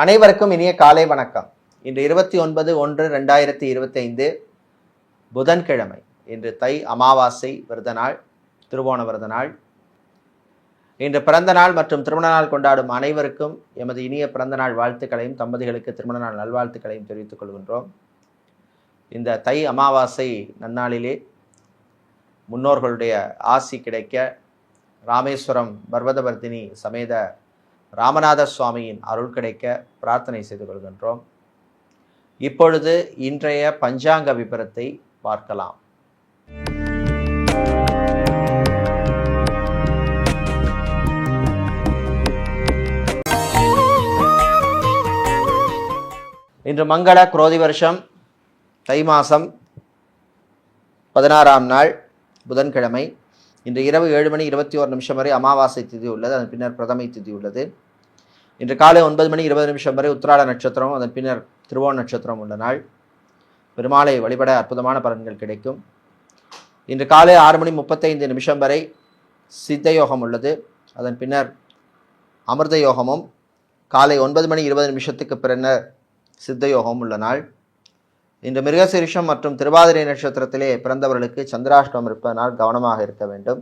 அனைவருக்கும் இனிய காலை வணக்கம். இன்று இருபத்தி ஒன்பது ஒன்று ரெண்டாயிரத்தி இருபத்தி ஐந்து புதன்கிழமை. இன்று தை அமாவாசை விரத நாள் திருவோண விரத நாள். இன்று பிறந்த நாள் மற்றும் திருமண நாள் கொண்டாடும் அனைவருக்கும் எமது இனிய பிறந்த நாள் வாழ்த்துக்களையும் தம்பதிகளுக்கு திருமண நாள் நல்வாழ்த்துக்களையும் தெரிவித்துக் கொள்கின்றோம். இந்த தை அமாவாசை நன்னாளிலே முன்னோர்களுடைய ஆசி கிடைக்க ராமேஸ்வரம் பர்வதவர்த்தினி சமேத ராமநாத சுவாமியின் அருள் கிடைக்க பிரார்த்தனை செய்து கொள்கின்றோம். இப்பொழுது இன்றைய பஞ்சாங்க விபரத்தை பார்க்கலாம். இன்று மங்கள குரோதி வருஷம் தை மாதம் பதினாறாம் நாள் புதன்கிழமை. இன்று இரவு ஏழு மணி இருபத்தி ஒரு நிமிஷம் வரை அமாவாசை திதி உள்ளது அதன் பின்னர் பிரதமை திதி உள்ளது. இன்று காலை ஒன்பது மணி இருபது நிமிஷம் வரை உத்திராட நட்சத்திரம் அதன் பின்னர் திருவோண நட்சத்திரம் உள்ள நாள். பெருமாளை வழிபட அற்புதமான பலன்கள் கிடைக்கும். இன்று காலை ஆறு மணி முப்பத்தைந்து நிமிஷம் வரை சித்த யோகம் உள்ளது. அதன் பின்னர் அமிர்த யோகமும் காலை ஒன்பது மணி இருபது நிமிஷத்துக்கு பின்னர் சித்த யோகம் உள்ள நாள். இன்று மிருகசீரிஷம் மற்றும் திருவாதிரை நட்சத்திரத்திலே பிறந்தவர்களுக்கு சந்திராஷ்டமம் இருப்பதனால் கவனமாக இருக்க வேண்டும்.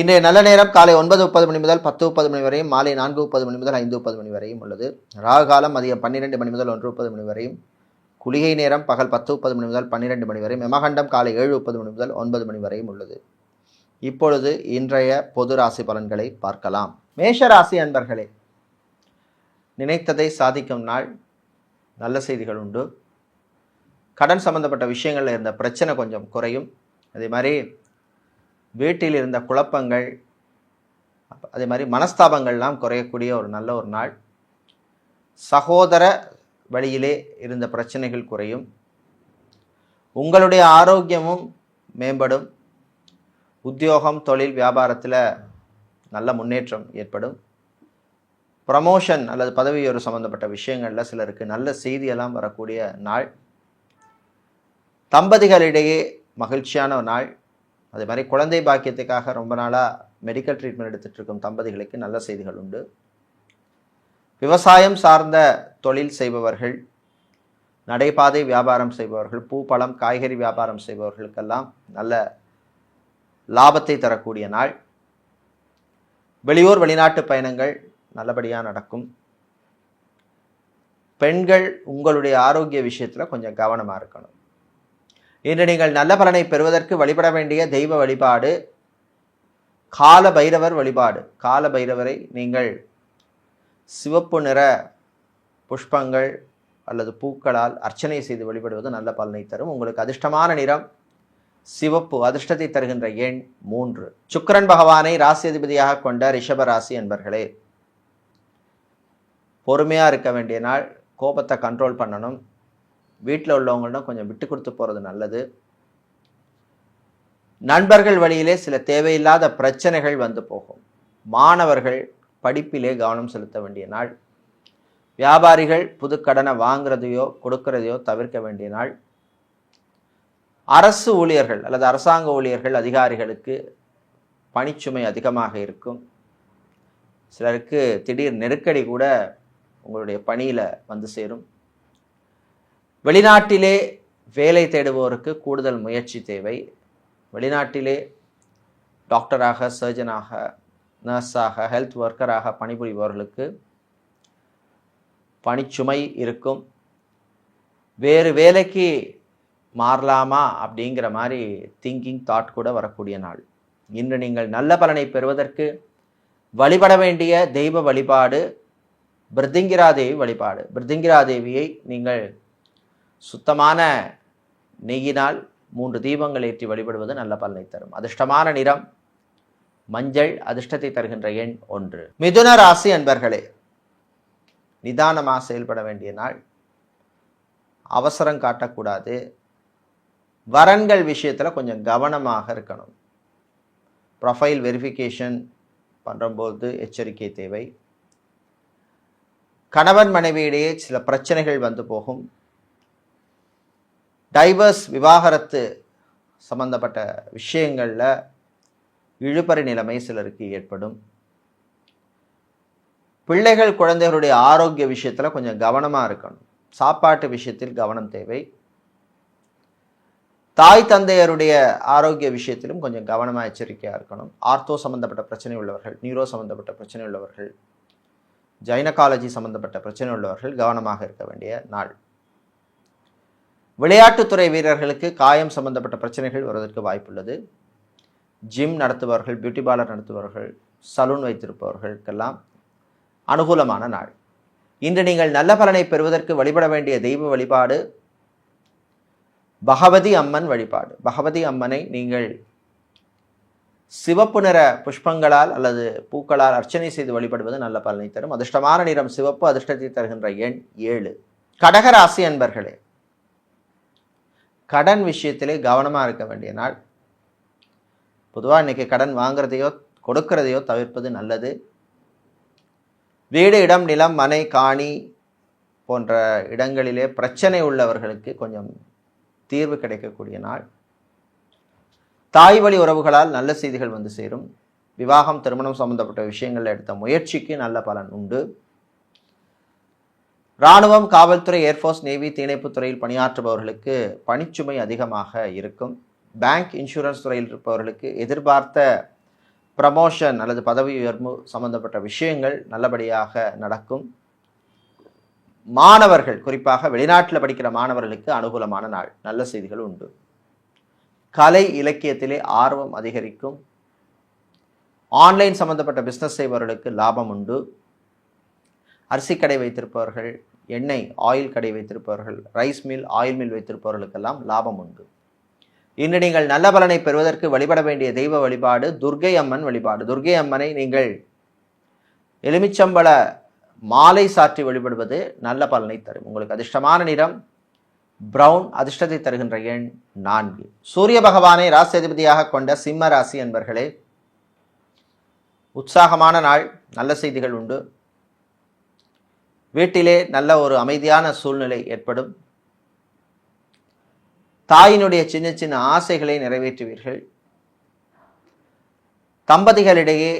இன்றைய நல்ல நேரம் காலை ஒன்பது முப்பது மணி முதல் பத்து முப்பது மணி வரையும் மாலை நான்கு முப்பது மணி முதல் ஐந்து முப்பது மணி வரையும் உள்ளது. ராகுகாலம் மதியம் பன்னிரெண்டு மணி முதல் ஒன்று முப்பது மணி வரையும். குளிகை நேரம் பகல் பத்து முப்பது மணி முதல் பன்னிரெண்டு மணி வரையும். யமகண்டம் காலை ஏழு முப்பது மணி முதல் ஒன்பது மணி வரையும் உள்ளது. இப்பொழுது இன்றைய பொது ராசி பலன்களை பார்க்கலாம். மேஷ ராசி அன்பர்களே நினைத்ததை சாதிக்கும் நாள். நல்ல செய்திகள் உண்டு. கடன் சம்பந்தப்பட்ட விஷயங்களில் இருந்த பிரச்சனை கொஞ்சம் குறையும். அதே மாதிரி வீட்டில் இருந்த குழப்பங்கள் அதே மாதிரி மனஸ்தாபங்கள்லாம் குறையக்கூடிய ஒரு நல்ல ஒரு நாள். சகோதர வழியிலே இருந்த பிரச்சனைகள் குறையும். உங்களுடைய ஆரோக்கியமும் மேம்படும். உத்தியோகம் தொழில் வியாபாரத்தில் நல்ல முன்னேற்றம் ஏற்படும். ப்ரமோஷன் அல்லது பதவி சம்மந்தப்பட்ட சம்பந்தப்பட்ட விஷயங்களில் சிலருக்கு நல்ல செய்தியெல்லாம் வரக்கூடிய நாள். தம்பதிகளிடையே மகிழ்ச்சியான ஒரு நாள். அதே மாதிரி குழந்தை பாக்கியத்துக்காக ரொம்ப நாளாக மெடிக்கல் ட்ரீட்மெண்ட் எடுத்துகிட்டு இருக்கும் தம்பதிகளுக்கு நல்ல செய்திகள் உண்டு. விவசாயம் சார்ந்த தொழில் செய்பவர்கள் நடைபாதை வியாபாரம் செய்பவர்கள் பூ பழம் காய்கறி வியாபாரம் செய்பவர்களுக்கெல்லாம் நல்ல லாபத்தை தரக்கூடிய நாள். வெளியூர் வெளிநாட்டு பயணங்கள் நல்லபடியாக நடக்கும். பெண்கள் உங்களுடைய ஆரோக்கிய விஷயத்தில் கொஞ்சம் கவனமாக இருக்கணும். இன்று நீங்கள் நல்ல பலனை பெறுவதற்கு வழிபட வேண்டிய தெய்வ வழிபாடு கால பைரவர் வழிபாடு. கால பைரவரை நீங்கள் சிவப்பு நிற புஷ்பங்கள் அல்லது பூக்களால் அர்ச்சனை செய்து வழிபடுவது நல்ல பலனை தரும். உங்களுக்கு அதிர்ஷ்டமான நிறம் சிவப்பு. அதிர்ஷ்டத்தை தருகின்ற எண் மூன்று. சுக்கிரன் பகவானை ராசி அதிபதியாக கொண்ட ரிஷப ராசி என்பர்களே பொறுமையாக இருக்க வேண்டிய நாள். கோபத்தை கண்ட்ரோல் பண்ணணும். வீட்டில் உள்ளவங்களிடம் கொஞ்சம் விட்டு கொடுத்து போகிறது நல்லது. நண்பர்கள் வழியிலே சில தேவையில்லாத பிரச்சனைகள் வந்து போகும். மாணவர்கள் படிப்பிலே கவனம் செலுத்த வேண்டிய நாள். வியாபாரிகள் புது கடனை வாங்குறதையோ கொடுக்கறதையோ தவிர்க்க வேண்டிய நாள். அரசு ஊழியர்கள் அல்லது அரசாங்க ஊழியர்கள் அதிகாரிகளுக்கு பணிச்சுமை அதிகமாக இருக்கும். சிலருக்கு திடீர் நெருக்கடி கூட உங்களுடைய பணியில் வந்து சேரும். வெளிநாட்டிலே வேலை தேடுவோருக்கு கூடுதல் முயற்சி தேவை. வெளிநாட்டிலே டாக்டராக சர்ஜனாக நர்ஸாக ஹெல்த் ஒர்க்கராக பணிபுரிபவர்களுக்கு பணிச்சுமை இருக்கும். வேறு வேலைக்கு மாறலாமா அப்படிங்கிற மாதிரி திங்கிங் தாட் கூட வரக்கூடிய நாள். இன்று நீங்கள் நல்ல பலனை பெறுவதற்கு வழிபட வேண்டிய தெய்வ வழிபாடு பிருத்திங்கிரா தேவி வழிபாடு. பிருத்திங்கிரா தேவியை நீங்கள் சுத்தமான நெய்யினால் மூன்று தீபங்கள் ஏற்றி வழிபடுவது நல்ல பலனை தரும். அதிர்ஷ்டமான நிறம் மஞ்சள் அதிர்ஷ்டத்தை தருகின்ற எண் ஒன்று. மிதுன ராசி அன்பர்களே நிதானமாக செயல்பட வேண்டிய நாள். அவசரம் காட்டக்கூடாது. வரன்கள் விஷயத்தில் கொஞ்சம் கவனமாக இருக்கணும். ப்ரொஃபைல் வெரிஃபிகேஷன் பண்ணும்போது எச்சரிக்கை தேவை. கணவன் மனைவியிடையே சில பிரச்சனைகள் வந்து போகும். டைவர்ஸ் விவாகரத்து சம்பந்தப்பட்ட விஷயங்களில் இழுபறி நிலைமை சிலருக்கு ஏற்படும். பிள்ளைகள் குழந்தைகளுடைய ஆரோக்கிய விஷயத்தில் கொஞ்சம் கவனமாக இருக்கணும். சாப்பாட்டு விஷயத்தில் கவனம் தேவை. தாய் தந்தையருடைய ஆரோக்கிய விஷயத்திலும் கொஞ்சம் கவனமாக எச்சரிக்கையாக இருக்கணும். ஆர்த்தோ சம்மந்தப்பட்ட பிரச்சனை உள்ளவர்கள் நியூரோ சம்மந்தப்பட்ட பிரச்சனை உள்ளவர்கள் ஜைனகாலஜி சம்மந்தப்பட்ட பிரச்சனை உள்ளவர்கள் கவனமாக இருக்க வேண்டிய நாள். விளையாட்டுத்துறை வீரர்களுக்கு காயம் சம்பந்தப்பட்ட பிரச்சனைகள் வருவதற்கு வாய்ப்புள்ளது. ஜிம் நடத்துபவர்கள் பியூட்டி பார்லர் நடத்துபவர்கள் சலூன் வைத்திருப்பவர்களுக்கெல்லாம் அனுகூலமான நாள். இன்று நீங்கள் நல்ல பலனை பெறுவதற்கு வழிபட வேண்டிய தெய்வ வழிபாடு பகவதி அம்மன் வழிபாடு. பகவதி அம்மனை நீங்கள் சிவப்பு நிற புஷ்பங்களால் அல்லது பூக்களால் அர்ச்சனை செய்து வழிபடுவது நல்ல பலனை தரும். அதிர்ஷ்டமான நிறம் சிவப்பு அதிர்ஷ்டத்தை தருகின்ற எண் ஏழு. கடகராசி அன்பர்களே கடன் விஷயத்திலே கவனமாக இருக்க வேண்டிய நாள். பொதுவாக இன்னைக்கு கடன் வாங்குறதையோ கொடுக்கறதையோ தவிர்ப்பது நல்லது. வீடு இடம் நிலம் மனை காணி போன்ற இடங்களிலே பிரச்சனை உள்ளவர்களுக்கு கொஞ்சம் தீர்வு கிடைக்கக்கூடிய நாள். தாய் வழி உறவுகளால் நல்ல செய்திகள் வந்து சேரும். விவாகம் திருமணம் சம்பந்தப்பட்ட விஷயங்களில் எடுத்த முயற்சிக்கு நல்ல பலன் உண்டு. இராணுவம் காவல்துறை ஏர்ஃபோர்ஸ் நேவி தீணைப்பு துறையில் பணியாற்றுபவர்களுக்கு பணிச்சுமை அதிகமாக இருக்கும். பேங்க் இன்சூரன்ஸ் துறையில் இருப்பவர்களுக்கு எதிர்பார்த்த ப்ரமோஷன் அல்லது பதவி உயர்வு சம்பந்தப்பட்ட விஷயங்கள் நல்லபடியாக நடக்கும். மாணவர்கள் குறிப்பாக வெளிநாட்டில் படிக்கிற மாணவர்களுக்கு அனுகூலமான நாள் நல்ல செய்திகள் உண்டு. கலை இலக்கியத்திலே ஆர்வம் அதிகரிக்கும். ஆன்லைன் சம்பந்தப்பட்ட பிஸ்னஸ் செய்பவர்களுக்கு லாபம் உண்டு. அரிசி கடை வைத்திருப்பவர்கள் எண்ணெய் ஆயில் கடை வைத்திருப்பவர்கள் ரைஸ் மில் ஆயில் மில் வைத்திருப்பவர்களுக்கெல்லாம் லாபம் உண்டு. இன்று நீங்கள் நல்ல பலனை பெறுவதற்கு வழிபட வேண்டிய தெய்வ வழிபாடு துர்க்கை அம்மன் வழிபாடு. துர்க்கை அம்மனை நீங்கள் எலுமிச்சம்பழ மாலை சாற்றி வழிபடுவது நல்ல பலனை தரும். உங்களுக்கு அதிர்ஷ்டமான நிறம் பிரவுன் அதிர்ஷ்டத்தை தருகின்ற எண் நான்கு. சூரிய பகவானை ராசி அதிபதியாக கொண்ட சிம்ம ராசி என்பர்களே உற்சாகமான நாள் நல்ல செய்திகள் உண்டு. வீட்டிலே நல்ல ஒரு அமைதியான சூழ்நிலை ஏற்படும். தாயினுடைய சின்ன சின்ன ஆசைகளை நிறைவேற்றுவீர்கள். தம்பதிகளிடையே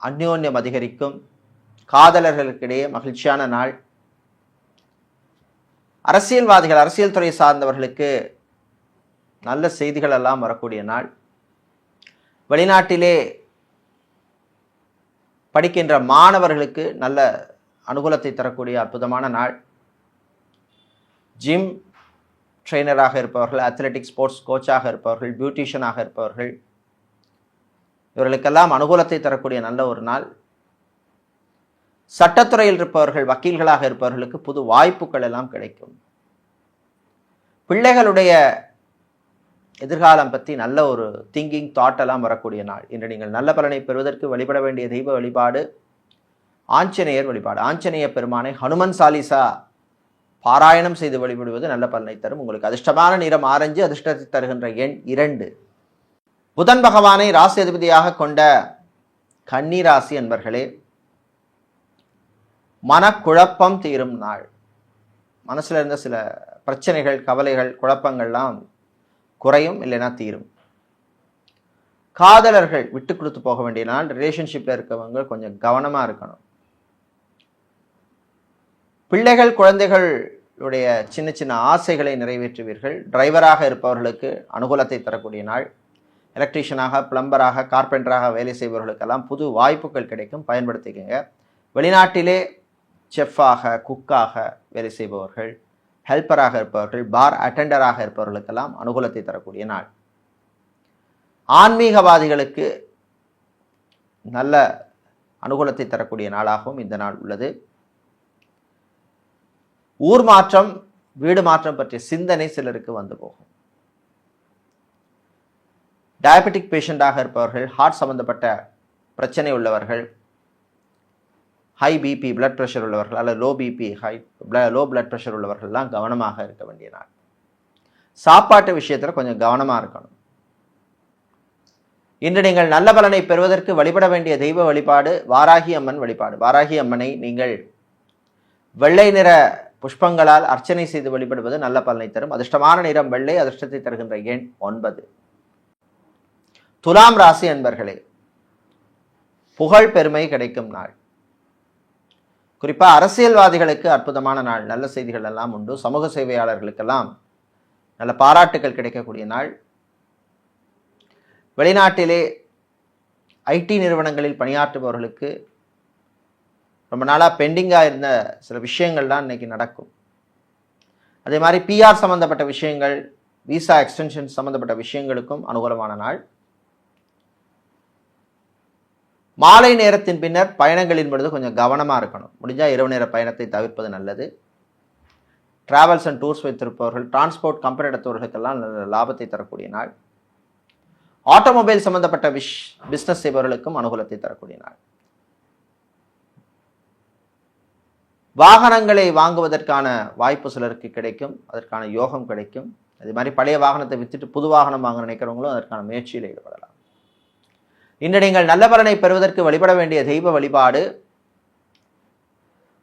அந்யோன்யம் அதிகரிக்கும். காதலர்களுக்கிடையே மகிழ்ச்சியான நாள். அரசியல்வாதிகள் அரசியல் துறை சார்ந்தவர்களுக்கு நல்ல செய்திகள் எல்லாம் வரக்கூடிய நாள். வெளிநாட்டிலே படிக்கின்ற மாணவர்களுக்கு நல்ல அனுகூலத்தை தரக்கூடிய அற்புதமான நாள். ஜிம் ட்ரெயினராக இருப்பவர்கள் அத்லெட்டிக் ஸ்போர்ட்ஸ் கோச்சாக இருப்பவர்கள் பியூட்டிஷியனாக இருப்பவர்கள் இவர்களுக்கெல்லாம் அனுகூலத்தை தரக்கூடிய நல்ல ஒரு நாள். சட்டத்துறையில் இருப்பவர்கள் வக்கீல்களாக இருப்பவர்களுக்கு புது வாய்ப்புகள் எல்லாம் கிடைக்கும். பிள்ளைகளுடைய எதிர்காலம் பற்றி நல்ல ஒரு திங்கிங் தாட் எல்லாம் வரக்கூடிய நாள். இன்று நீங்கள் நல்ல பலனை பெறுவதற்கு வழிபட வேண்டிய தெய்வ வழிபாடு ஆஞ்சநேயர் வழிபாடு. ஆஞ்சநேய பெருமானை ஹனுமன் சாலிசா பாராயணம் செய்து வழிபடுவது நல்ல பலனை தரும். உங்களுக்கு அதிர்ஷ்டமான நிறம் ஆரஞ்சு அதிர்ஷ்டத்தை தருகின்ற எண் இரண்டு. புதன் பகவானை ராசி அதிபதியாக கொண்ட கன்னிராசி என்பர்களே மனக்குழப்பம் தீரும் நாள். மனசுல இருந்த சில பிரச்சனைகள் கவலைகள் குழப்பங்கள்லாம் குறையும் இல்லைன்னா தீரும். காதலர்கள் விட்டு கொடுத்து போக வேண்டிய நாள் ரிலேஷன்ஷிப்ல இருக்கவங்க கொஞ்சம் கவனமா இருக்கணும். பிள்ளைகள் குழந்தைகளுடைய சின்ன சின்ன ஆசைகளை நிறைவேற்றுவீர்கள். டிரைவராக இருப்பவர்களுக்கு அனுகூலத்தை தரக்கூடிய நாள். எலக்ட்ரீஷியனாக பிளம்பராக கார்பெண்டராக வேலை செய்பவர்களுக்கெல்லாம் புது வாய்ப்புகள் கிடைக்கும். பயன்படுத்திக்கங்க. வெளிநாட்டிலே செஃப்பாக குக்காக வேலை செய்பவர்கள் ஹெல்ப்பராக இருப்பவர்கள் பார் அட்டெண்டராக இருப்பவர்களுக்கெல்லாம் அனுகூலத்தை தரக்கூடிய நாள். ஆன்மீகவாதிகளுக்கு நல்ல அனுகூலத்தை தரக்கூடிய நாளாகவும் இந்த நாள் உள்ளது. ஊர் மாற்றம் வீடு மாற்றம் பற்றிய சிந்தனை சிலருக்கு வந்து போகும். டயபெட்டிக் பேஷண்டாக இருப்பவர்கள் ஹார்ட் சம்பந்தப்பட்ட பிரச்சனை உள்ளவர்கள் ஹை பிபி பிளட் ப்ரெஷர் உள்ளவர்கள் அல்லது low BP high low blood pressure உள்ளவர்கள்லாம் கவனமாக இருக்க வேண்டிய நாள். சாப்பாட்டு விஷயத்தில் கொஞ்சம் கவனமாக இருக்கணும். இன்று நீங்கள் நல்ல பலனை பெறுவதற்கு வழிபட வேண்டிய தெய்வ வழிபாடு வாராகி அம்மன் வழிபாடு. வாராகி அம்மனை நீங்கள் வெள்ளை நிற புஷ்பங்களால் அர்ச்சனை செய்து வழிபடுவது நல்ல பலனை தரும். அதிர்ஷ்டமான நிறம் வெள்ளை அதிர்ஷ்டத்தை தருகின்ற எண் ஒன்பது. துலாம் ராசி அன்பர்களே புகழ் பெருமை கிடைக்கும் நாள். குறிப்பாக அரசியல்வாதிகளுக்கு அற்புதமான நாள். நல்ல செய்திகள் எல்லாம் உண்டு. சமூக சேவையாளர்களுக்கெல்லாம் நல்ல பாராட்டுகள் கிடைக்கக்கூடிய நாள். வெளிநாட்டிலே ஐடி நிறுவனங்களில் பணியாற்றுபவர்களுக்கு ரொம்ப நாளாக பெண்டிங்காக இருந்த சில விஷயங்கள்லாம் இன்னைக்கு நடக்கும். அதே மாதிரி பிஆர் சம்மந்தப்பட்ட விஷயங்கள் விசா எக்ஸ்டென்ஷன் சம்மந்தப்பட்ட விஷயங்களுக்கும் அனுகூலமான நாள். மாலை நேரத்தின் பின்னர் பயணங்களின் பொழுது கொஞ்சம் கவனமாக இருக்கணும். முடிஞ்சால் இரவு நேர பயணத்தை தவிர்ப்பது நல்லது. டிராவல்ஸ் அண்ட் டூர்ஸ் வைத்திருப்பவர்கள் டிரான்ஸ்போர்ட் கம்பெனி நடத்துவர்களுக்கெல்லாம் நல்ல லாபத்தை தரக்கூடிய நாள். ஆட்டோமொபைல் சம்மந்தப்பட்ட விஷ் பிஸ்னஸ் செய்பவர்களுக்கும் அனுகூலத்தை தரக்கூடிய நாள். வாகனங்களை வாங்குவதற்கான வாய்ப்பு சிலருக்கு கிடைக்கும் அதற்கான யோகம் கிடைக்கும். அதே மாதிரி பழைய வாகனத்தை விற்றுட்டு புது வாகனம் வாங்க நினைக்கிறவங்களும் அதற்கான முயற்சியில் ஈடுபடலாம். இன்று நீங்கள் நல்ல பலனை பெறுவதற்கு வழிபட வேண்டிய தெய்வ வழிபாடு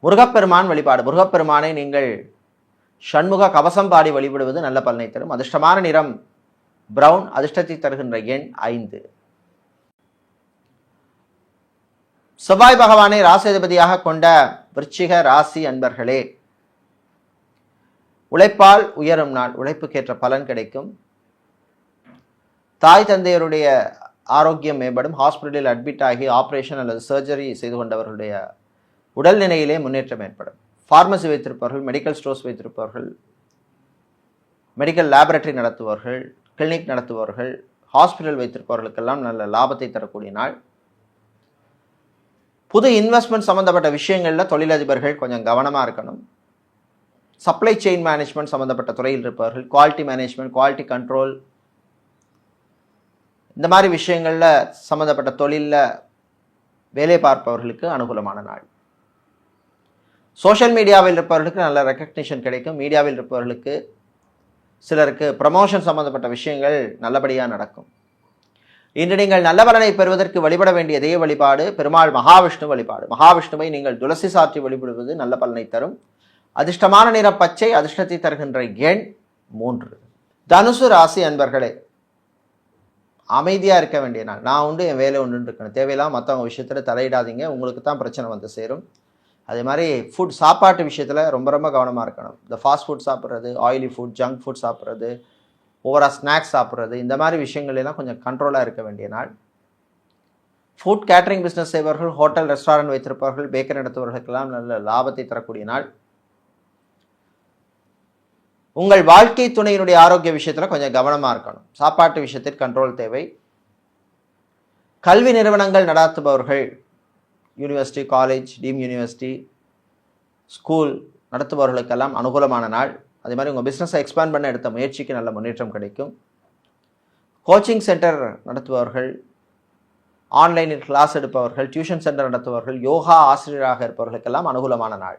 முருகப்பெருமான் வழிபாடு. முருகப்பெருமானை நீங்கள் ஷண்முக கவசம் பாடி வழிபடுவது நல்ல பலனை தரும். அதிர்ஷ்டமான நிறம் பிரவுன் அதிர்ஷ்டத்தை தருகின்ற எண் ஐந்து. செவ்வாய் பகவானை ராசிதிபதியாக கொண்ட விருச்சிக ராசி அன்பர்களே உழைப்பால் உயரும் நாள் உழைப்புக்கேற்ற பலன் கிடைக்கும். தாய் தந்தையருடைய ஆரோக்கியம் மேம்படும். ஹாஸ்பிட்டலில் அட்மிட் ஆகி ஆப்ரேஷன் அல்லது சர்ஜரி செய்து கொண்டவர்களுடைய உடல்நிலையிலே முன்னேற்றம் ஏற்படும். ஃபார்மசி வைத்திருப்பவர்கள் மெடிக்கல் ஸ்டோர்ஸ் வைத்திருப்பவர்கள் மெடிக்கல் லேபரட்டரி நடத்துபவர்கள் கிளினிக் நடத்துபவர்கள் ஹாஸ்பிட்டல் வைத்திருப்பவர்களுக்கெல்லாம் நல்ல லாபத்தை தரக்கூடிய நாள். புது இன்வெஸ்ட்மெண்ட் சம்மந்தப்பட்ட விஷயங்களில் தொழிலதிபர்கள் கொஞ்சம் கவனமாக இருக்கணும். சப்ளை செயின் மேனேஜ்மெண்ட் சம்மந்தப்பட்ட துறையில் இருப்பவர்கள் குவாலிட்டி மேனேஜ்மெண்ட் குவாலிட்டி கண்ட்ரோல் இந்த மாதிரி விஷயங்களில் சம்மந்தப்பட்ட தொழிலில் வேலை பார்ப்பவர்களுக்கு அனுகூலமான நாள். சோஷியல் மீடியாவில் இருப்பவர்களுக்கு நல்ல ரெக்கக்னிஷன் கிடைக்கும். மீடியாவில் இருப்பவர்களுக்கு சிலருக்கு ப்ரமோஷன் சம்மந்தப்பட்ட விஷயங்கள் நல்லபடியாக நடக்கும். இன்று நீங்கள் நல்ல பலனை பெறுவதற்கு வழிபட வேண்டிய தெய்வ வழிபாடு பெருமாள் மகாவிஷ்ணு வழிபாடு. மகாவிஷ்ணுவை நீங்கள் துளசி சாற்றி வழிபடுவது நல்ல பலனை தரும். அதிர்ஷ்டமான நிற பச்சை அதிர்ஷ்டத்தை தருகின்ற எண் மூன்று. தனுசு ராசி அன்பர்களே அமைதியாக இருக்க வேண்டிய நாள். நான் உண்டு என் வேலை ஒன்று இருக்கணும். தேவையில்லாமல் மற்றவங்க விஷயத்தில் தலையிடாதீங்க. உங்களுக்கு தான் பிரச்சனை வந்து சேரும். அதே மாதிரி ஃபுட் சாப்பாட்டு விஷயத்தில் ரொம்ப ரொம்ப கவனமாக இருக்கணும். இந்த ஃபாஸ்ட் ஃபுட் சாப்பிட்றது ஆயிலி ஃபுட் ஜங்க் ஃபுட் சாப்பிட்றது ஓவராக ஸ்நாக்ஸ் சாப்பிட்றது இந்த மாதிரி விஷயங்களெல்லாம் கொஞ்சம் கண்ட்ரோலாக இருக்க வேண்டிய நாள். ஃபுட் கேட்டரிங் பிஸ்னஸ் செய்பவர்கள் ஹோட்டல் ரெஸ்டாரண்ட் வைத்திருப்பவர்கள் பேக்கரி நடத்துபவர்களுக்கெல்லாம் நல்ல லாபத்தை தரக்கூடிய நாள். உங்கள் வாழ்க்கை துணையினுடைய ஆரோக்கிய விஷயத்தில் கொஞ்சம் கவனமாக இருக்கணும். சாப்பாட்டு விஷயத்தில் கண்ட்ரோல் தேவை. கல்வி நிறுவனங்கள் நடாத்துபவர்கள் university college team university school நடத்துபவர்களுக்கெல்லாம் அனுகூலமான நாள். அதே மாதிரி உங்கள் பிஸ்னஸை எக்ஸ்பேண்ட் பண்ண எடுத்த முயற்சிக்கு நல்ல முன்னேற்றம் கிடைக்கும். கோச்சிங் சென்டர் நடத்துபவர்கள் ஆன்லைனில் கிளாஸ் எடுப்பவர்கள் டியூஷன் சென்டர் நடத்துபவர்கள் யோகா ஆசிரியராக இருப்பவர்களுக்கெல்லாம் அனுகூலமான நாள்.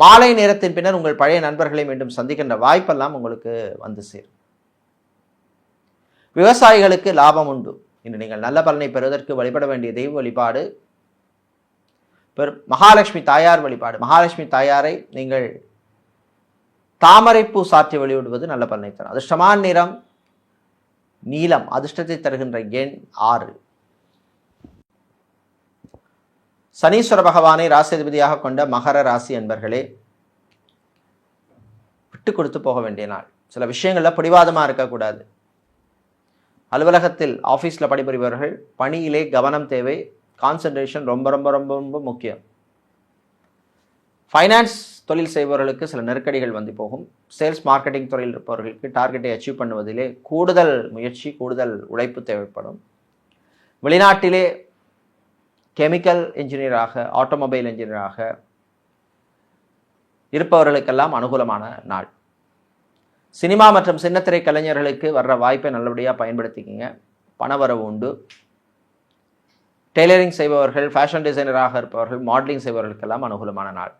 மாலை நேரத்தின் பின்னர் உங்கள் பழைய நண்பர்களை மீண்டும் சந்திக்கின்ற வாய்ப்பெல்லாம் உங்களுக்கு வந்து சேரும். விவசாயிகளுக்கு லாபம் உண்டு. இன்று நீங்கள் நல்ல பலனை பெறுவதற்கு வழிபட வேண்டிய தெய்வ வழிபாடு பெரும் மகாலட்சுமி தாயார் வழிபாடு. மகாலட்சுமி தாயாரை நீங்கள் தாமரைப்பூ சாற்றி வெளியிடுவது நல்ல பலனை தரும் அதிர்ஷ்டமான நிறம் நீலம் அதிர்ஷ்டத்தை தருகின்ற எண் ஆறு. சனீஸ்வர பகவானை ராசிதிபதியாக கொண்ட மகர ராசி என்பர்களே விட்டு கொடுத்து போக வேண்டிய நாள். சில விஷயங்களில் பிடிவாதமாக இருக்கக்கூடாது. அலுவலகத்தில் ஆஃபீஸில் பணிபுரிபவர்கள் பணியிலே கவனம் தேவை கான்சன்ட்ரேஷன் ரொம்ப ரொம்ப ரொம்ப ரொம்ப முக்கியம். ஃபைனான்ஸ் தொழில் செய்பவர்களுக்கு சில நெருக்கடிகள் வந்து போகும். சேல்ஸ் மார்க்கெட்டிங் துறையில் இருப்பவர்களுக்கு டார்கெட்டை அச்சீவ் பண்ணுவதிலே கூடுதல் முயற்சி கூடுதல் உழைப்பு தேவைப்படும். வெளிநாட்டிலே கெமிக்கல் இன்ஜினியராக ஆட்டோமொபைல் இன்ஜினியராக இருப்பவர்களுக்கெல்லாம் அனுகூலமான நாள். சினிமா மற்றும் சின்னத்திரை கலைஞர்களுக்கு வர்ற வாய்ப்பை நல்லபடியாக பயன்படுத்திக்கிங்க. பணவரவு உண்டு. டெய்லரிங் செய்பவர்கள் ஃபேஷன் டிசைனராக இருப்பவர்கள் மாடலிங் செய்பவர்களுக்கெல்லாம் அனுகூலமான நாள்.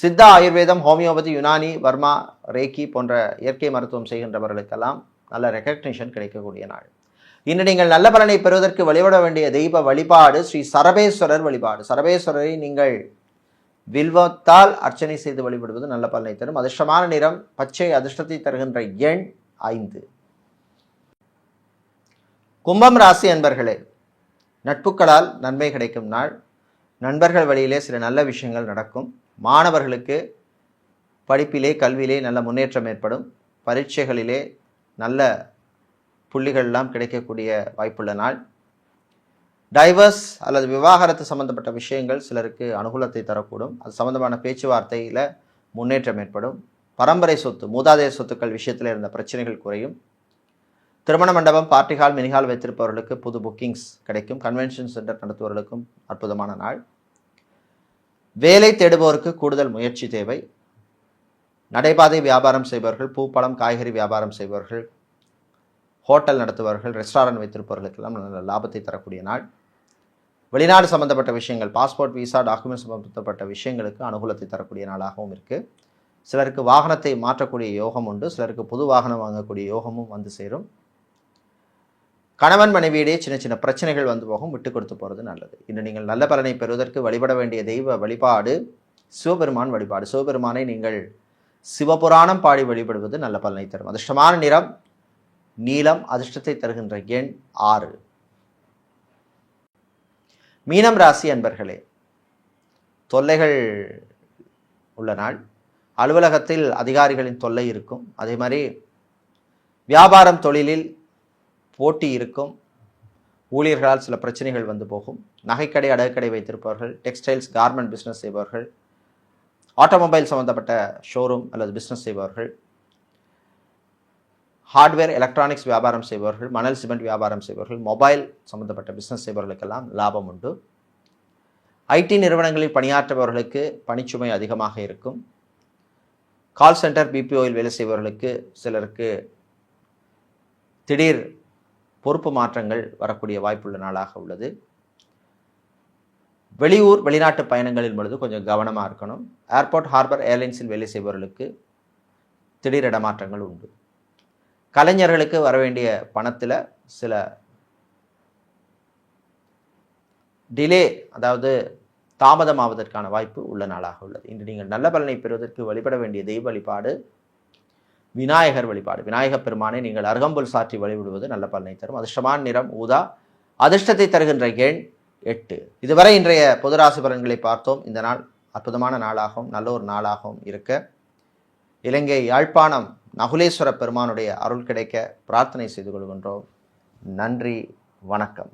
சித்தா ஆயுர்வேதம் ஹோமியோபதி யுனானி வர்மா ரேக்கி போன்ற இயற்கை மருத்துவம் செய்கின்றவர்களுக்கெல்லாம் நல்ல ரெக்கக்னிஷன் கிடைக்கக்கூடிய நாள். இன்று நீங்கள் நல்ல பலனை பெறுவதற்கு வழிபட வேண்டிய தெய்வ வழிபாடு ஸ்ரீ சரபேஸ்வரர் வழிபாடு. சரபேஸ்வரரை நீங்கள் வில்வத்தால் அர்ச்சனை செய்து வழிபடுவது நல்ல பலனை தரும். அதிர்ஷ்டமான நிறம் பச்சை அதிர்ஷ்டத்தை தருகின்ற எண் ஐந்து. கும்பம் ராசி அன்பர்களே நட்புகளால் நன்மை கிடைக்கும் நாள். நண்பர்கள் வழியிலே சில நல்ல விஷயங்கள் நடக்கும். மாணவர்களுக்கு படிப்பிலே கல்வியிலே நல்ல முன்னேற்றம் ஏற்படும். பரீட்சைகளிலே நல்ல புள்ளிகள்லாம் கிடைக்கக்கூடிய வாய்ப்புள்ள நாள். டைவர்ஸ் அல்லது விவாகரத்து சம்பந்தப்பட்ட விஷயங்கள் சிலருக்கு அனுகூலத்தை தரக்கூடும். அது சம்பந்தமான பேச்சுவார்த்தையில் முன்னேற்றம் ஏற்படும். பரம்பரை சொத்து மூதாதைய சொத்துக்கள் விஷயத்தில் இருந்த பிரச்சனைகள் குறையும். திருமண மண்டபம் பார்ட்டி ஹால் மினிஹால் வைத்திருப்பவர்களுக்கு புது புக்கிங்ஸ் கிடைக்கும். கன்வென்ஷன் சென்டர் நடத்துபவர்களுக்கும் அற்புதமான நாள். வேலை தேடுபவருக்கு கூடுதல் முயற்சி தேவை. நடைபாதை வியாபாரம் செய்பவர்கள் பூப்பழம் காய்கறி வியாபாரம் செய்பவர்கள் ஹோட்டல் நடத்துபவர்கள் ரெஸ்டாரண்ட் வைத்திருப்பவர்களுக்கெல்லாம் நல்ல லாபத்தை தரக்கூடிய நாள். வெளிநாடு சம்பந்தப்பட்ட விஷயங்கள் பாஸ்போர்ட் விசா டாக்குமெண்ட் சம்பந்தப்பட்ட விஷயங்களுக்கு அனுகூலத்தை தரக்கூடிய நாளாகவும் இருக்குது சிலருக்கு வாகனத்தை மாற்றக்கூடிய யோகம் உண்டு. சிலருக்கு புது வாகனம் வாங்கக்கூடிய யோகமும் வந்து சேரும். கணவன் மனைவியிடையே சின்ன சின்ன பிரச்சனைகள் வந்து போகும் விட்டு கொடுத்து போகிறது நல்லது. இன்று நீங்கள் நல்ல பலனை பெறுவதற்கு வழிபட வேண்டிய தெய்வ வழிபாடு சிவபெருமான் வழிபாடு. சிவபெருமானை நீங்கள் சிவபுராணம் பாடி வழிபடுவது நல்ல பலனை தரும். அதிர்ஷ்டமான நிறம் நீலம் அதிர்ஷ்டத்தை தருகின்ற எண் ஆறு. மீனம் ராசி அன்பர்களே தொல்லைகள் உள்ள நாள். அலுவலகத்தில் அதிகாரிகளின் தொல்லை இருக்கும். அதே மாதிரி வியாபாரம் தொழிலில் போட்டி இருக்கும். ஊழியர்களால் சில பிரச்சனைகள் வந்து போகும். நகைக்கடை அடகுக்கடை வைத்திருப்பவர்கள் டெக்ஸ்டைல்ஸ் கார்மெண்ட் பிஸ்னஸ் செய்பவர்கள் ஆட்டோமொபைல் சம்பந்தப்பட்ட ஷோரூம் அல்லது பிஸ்னஸ் செய்பவர்கள் ஹார்ட்வேர் எலக்ட்ரானிக்ஸ் வியாபாரம் செய்பவர்கள் மணல் சிமெண்ட் வியாபாரம் செய்பவர்கள் மொபைல் சம்பந்தப்பட்ட பிஸ்னஸ் செய்பவர்களுக்கெல்லாம் லாபம் உண்டு. ஐடி நிறுவனங்களில் பணியாற்றுபவர்களுக்கு பணிச்சுமை அதிகமாக இருக்கும். கால் சென்டர் பிபிஓவில் வேலை செய்பவர்களுக்கு சிலருக்கு திடீர் பொறுப்பு மாற்றங்கள் வரக்கூடிய வாய்ப்புள்ள நாளாக உள்ளது. வெளியூர் வெளிநாட்டு பயணங்களின் பொழுது கொஞ்சம் கவனமாக இருக்கணும். ஏர்போர்ட் ஹார்பர் ஏர்லைன்ஸில் வேலை செய்பவர்களுக்கு திடீர் இடமாற்றங்கள் உண்டு. கலைஞர்களுக்கு வர வேண்டிய பணத்தில் சில டிலே அதாவது தாமதமாவதற்கான வாய்ப்பு உள்ள நாளாக உள்ளது. இன்று நீங்கள் நல்ல பலனை பெறுவதற்கு வழிபட வேண்டிய தெய்வ வழிபாடு விநாயகர் வழிபாடு. விநாயகப் பெருமானை நீங்கள் அருகம்புல் சாற்றி வழிபடுவது நல்ல பலனை தரும். அதிர்ஷ்டமான நிறம் ஊதா. அதிர்ஷ்டத்தை தருகின்ற எண் எட்டு. இதுவரை இன்றைய பொதுராசி பலன்களை பார்த்தோம். இந்த நாள் அற்புதமான நாளாகவும் நல்ல ஒரு நாளாகவும் இருக்க. இலங்கை யாழ்ப்பாணம் நகுலேஸ்வர பெருமானுடைய அருள் கிடைக்க பிரார்த்தனை செய்து கொள்கின்றோம். நன்றி. வணக்கம்.